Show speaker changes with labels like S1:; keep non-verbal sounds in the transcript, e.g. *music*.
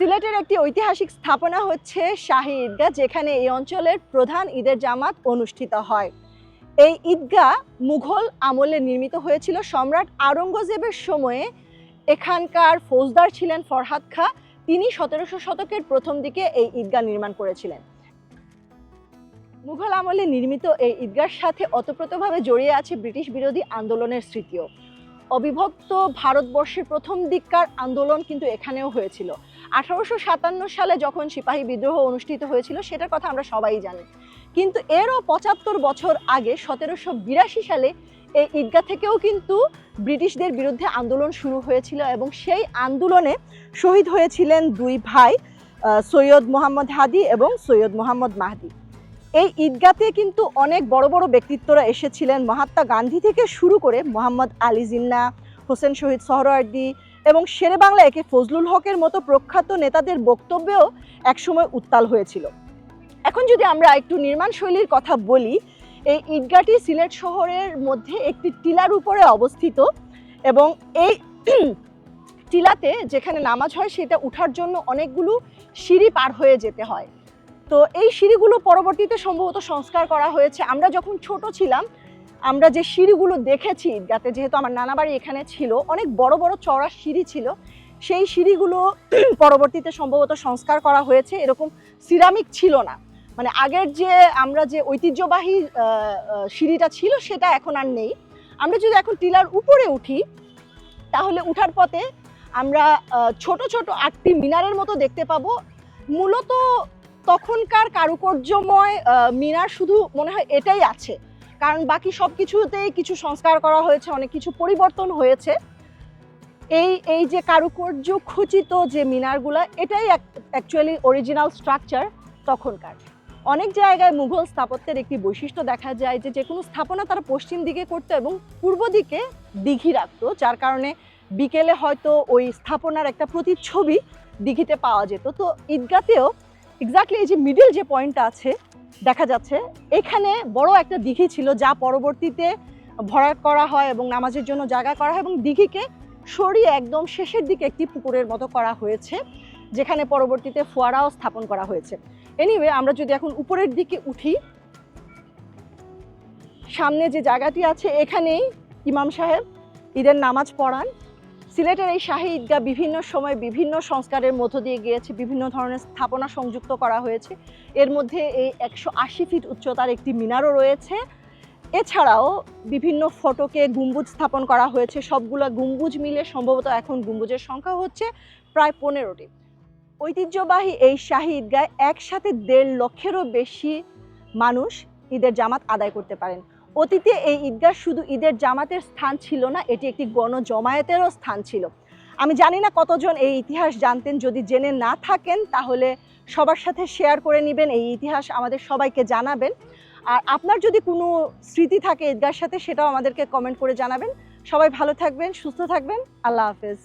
S1: সিলেটের একটি ঐতিহাসিক স্থাপনা হচ্ছে শাহী ঈদগাহ, যেখানে এই অঞ্চলের প্রধান ঈদের জামাত অনুষ্ঠিত হয়। এই ঈদগাহ মুঘল আমলে নির্মিত হয়েছিল। সম্রাট আওরঙ্গজেবের সময়ে এখানকার ফৌজদার ছিলেন ফরহাদ খা। তিনি সতেরোশো শতকের প্রথম দিকে এই ঈদগাহ নির্মাণ করেছিলেন। মুঘল আমলে নির্মিত এই ঈদগাহর সাথে ওতপ্রোতভাবে জড়িয়ে আছে ব্রিটিশ বিরোধী আন্দোলনের স্মৃতিও। অবিভক্ত ভারতবর্ষের প্রথম দিককার আন্দোলন কিন্তু এখানেও হয়েছিল। আঠারোশো সাতান্ন সালে যখন সিপাহী বিদ্রোহ অনুষ্ঠিত হয়েছিল, সেটার কথা আমরা সবাই জানি। কিন্তু এরও পঁচাত্তর বছর আগে, সতেরোশো বিরাশি সালে এই ঈদগাহ থেকেও কিন্তু ব্রিটিশদের বিরুদ্ধে আন্দোলন শুরু হয়েছিল এবং সেই আন্দোলনে শহীদ হয়েছিলেন দুই ভাই সৈয়দ মোহাম্মদ হাদি এবং সৈয়দ মোহাম্মদ মাহাদি। এই ঈদগাতে কিন্তু অনেক বড় বড় ব্যক্তিত্বরা এসেছিলেন। মহাত্মা গান্ধী থেকে শুরু করে মোহাম্মদ আলী জিন্না, হোসেন শহীদ সোহরাওয়ার্দী এবং শেরে বাংলা একে ফজলুল হকের মতো প্রখ্যাত নেতাদের বক্তব্যেও একসময় উত্তাল হয়েছিল। এখন যদি আমরা একটু নির্মাণ শৈলীর কথা বলি, এই ঈদগাহটি সিলেট শহরের মধ্যে একটি টিলার উপরে অবস্থিত এবং এই *clears throat* টিলাতে যেখানে নামাজ হয় সেটা উঠার জন্য অনেকগুলো সিঁড়ি পার হয়ে যেতে হয়। তো এই সিঁড়িগুলো পরবর্তীতে সম্ভবত সংস্কার করা হয়েছে। আমরা যখন ছোট ছিলাম আমরা যে সিঁড়িগুলো দেখেছি, যাতে যেহেতু আমার নানা বাড়ি এখানে ছিল, অনেক বড় বড় চড়া সিঁড়ি ছিল, সেই সিঁড়িগুলো *clears throat* পরবর্তীতে সম্ভবত সংস্কার করা হয়েছে, এরকম সিরামিক ছিল না। মানে আগের যে আমরা যে ঐতিহ্যবাহী সিঁড়িটা ছিল, সেটা এখন আর নেই। আমরা যদি এখন টিলার উপরে উঠি, তাহলে উঠার পথে আমরা ছোট ছোট আটটি মিনারের মতো দেখতে পাবো। মূলত তখনকার কারুকার্যময় মিনার শুধু মনে হয় এটাই আছে। কারণ বাকি সব কিছুতেই কিছু সংস্কার করা হয়েছে, অনেক কিছু পরিবর্তন হয়েছে। এই এই যে কারুকার্য খচিত যে মিনারগুলো, এটাই অ্যাকচুয়ালি অরিজিনাল স্ট্রাকচার তখনকার। অনেক জায়গায় মুঘল স্থাপত্যের একটি বৈশিষ্ট্য দেখা যায় যে যে কোনো স্থাপনা তারা পশ্চিম দিকে করতো এবং পূর্ব দিকে দিঘি রাখতো, যার কারণে বিকেলে হয়তো ওই স্থাপনার একটা প্রতিচ্ছবি দিঘিতে পাওয়া যেত। তো ঈদগাতেও এক্স্যাক্টলি এই যে মিডিল যে পয়েন্টটা আছে দেখা যাচ্ছে। এখানে বড় একটা দিঘি ছিল যা পরবর্তীতে ভরাট করা হয় এবং নামাজের জন্য জায়গা করা হয় এবং দিঘিকে সরিয়ে একদম শেষের দিকে একটি পুকুরের মতো করা হয়েছে, যেখানে পরবর্তীতে ফোয়ারাও স্থাপন করা হয়েছে। এনিওয়ে আমরা যদি এখন উপরের দিকে উঠি, সামনে যে জায়গাটি আছে, এখানেই ইমাম সাহেব ঈদের নামাজ পড়ান। সিলেটের এই শাহী ঈদগাহ বিভিন্ন সময় বিভিন্ন সংস্কারের মধ্য দিয়ে গিয়েছে, বিভিন্ন ধরনের স্থাপনা সংযুক্ত করা হয়েছে। এর মধ্যে এই একশো আশি ফিট উচ্চতার একটি মিনারও রয়েছে। এছাড়াও বিভিন্ন ফটোকে গম্বুজ স্থাপন করা হয়েছে। সবগুলো গম্বুজ মিলে সম্ভবত এখন গম্বুজের সংখ্যা হচ্ছে প্রায় পনেরোটি। ঐতিহ্যবাহী এই শাহী ঈদগায় একসাথে দেড় লক্ষেরও বেশি মানুষ ঈদের জামাত আদায় করতে পারেন। অতীতে এই ঈদগাহ শুধু ঈদের জামাতের স্থান ছিল না, এটি একটি গণজমায়েতেরও স্থান ছিল। আমি জানি না কতজন এই ইতিহাস জানতেন, যদি জেনে না থাকেন, তাহলে সবার সাথে শেয়ার করে নেবেন, এই ইতিহাস আমাদের সবাইকে জানাবেন। আর আপনার যদি কোনো স্মৃতি থাকে ঈদগার সাথে, সেটাও আমাদেরকে কমেন্ট করে জানাবেন। সবাই ভালো থাকবেন, সুস্থ থাকবেন, আল্লাহ হাফেজ।